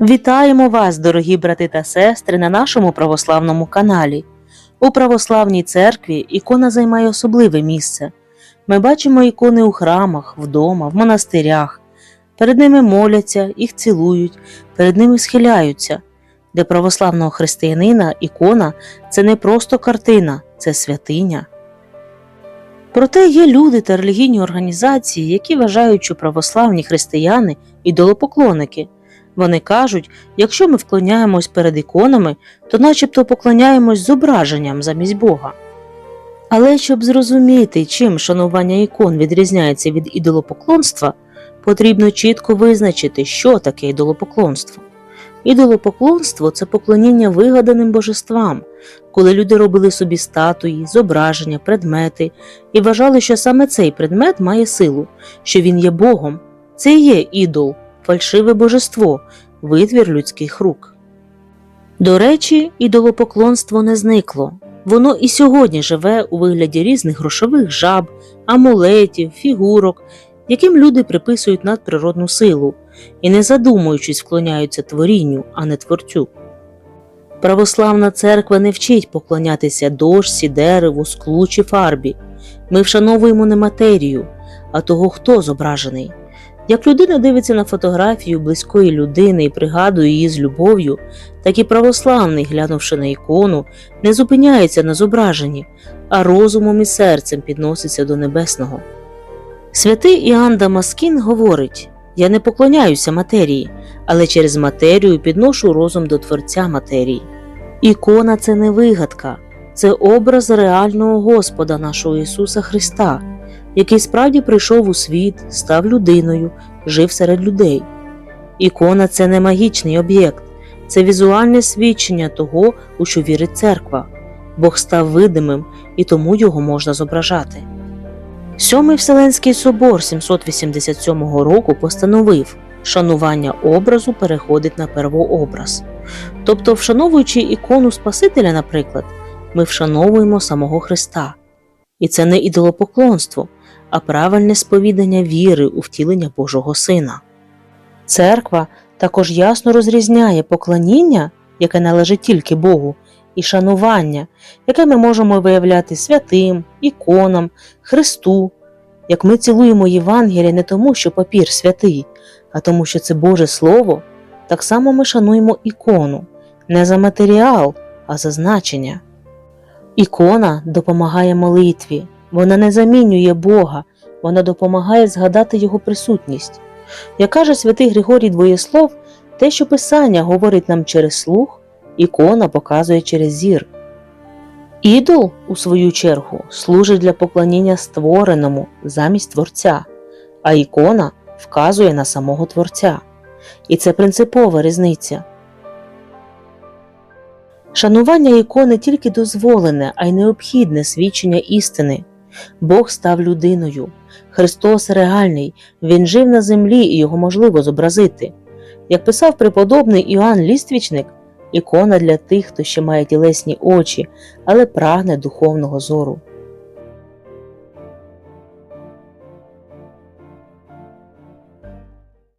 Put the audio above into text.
Вітаємо вас, дорогі брати та сестри, на нашому православному каналі. У православній церкві ікона займає особливе місце. Ми бачимо ікони у храмах, вдома, в монастирях. Перед ними моляться, їх цілують, перед ними схиляються. Для православного християнина ікона це не просто картина, це святиня. Проте є люди та релігійні організації, які вважають, що православні християни ідолопоклонники. Вони кажуть, якщо ми вклоняємось перед іконами, то начебто поклоняємось зображенням замість Бога. Але щоб зрозуміти, чим шанування ікон відрізняється від ідолопоклонства, потрібно чітко визначити, що таке ідолопоклонство. Ідолопоклонство це поклоніння вигаданим божествам, коли люди робили собі статуї, зображення, предмети і вважали, що саме цей предмет має силу, що він є Богом. Це і є ідол, фальшиве божество, витвір людських рук. До речі, ідолопоклонство не зникло. Воно і сьогодні живе у вигляді різних грошових жаб, амулетів, фігурок, яким люди приписують надприродну силу і, не задумуючись, вклоняються творінню, а не творцю. Православна церква не вчить поклонятися дошці, дереву, склу чи фарбі. Ми вшановуємо не матерію, а того, хто зображений. Як людина дивиться на фотографію близької людини і пригадує її з любов'ю, так і православний, глянувши на ікону, не зупиняється на зображенні, а розумом і серцем підноситься до небесного. Святий Іоанн Дамаскін говорить: Я не поклоняюся матерії, але через матерію підношу розум до Творця матерії. Ікона це не вигадка, це образ реального Господа нашого Ісуса Христа, який справді прийшов у світ, став людиною, жив серед людей. Ікона це не магічний об'єкт, це візуальне свідчення того, у що вірить церква. Бог став видимим і тому його можна зображати. Сьомий Вселенський собор 787 року постановив, шанування образу переходить на первообраз. Тобто, вшановуючи ікону Спасителя, наприклад, ми вшановуємо самого Христа. І це не ідолопоклонство, а правильне сповідання віри у втілення Божого Сина. Церква також ясно розрізняє поклоніння, яке належить тільки Богу, і шанування, яке ми можемо виявляти святим, іконам, Христу, як ми цілуємо Євангелія не тому, що папір святий, а тому, що це Боже Слово, так само ми шануємо ікону не за матеріал, а за значення. Ікона допомагає молитві, вона не замінює Бога, вона допомагає згадати Його присутність. Як каже святий Григорій Двоєслов, те, що Писання говорить нам через слух, ікона показує через зір. Ідол, у свою чергу, служить для поклоніння створеному замість Творця, а ікона вказує на самого Творця. І це принципова різниця. Шанування ікони тільки дозволене, а й необхідне свідчення істини. Бог став людиною. Христос реальний, Він жив на землі і його можливо зобразити. Як писав преподобний Іоанн Ліствічник, ікона для тих, хто ще має тілесні очі, але прагне духовного зору.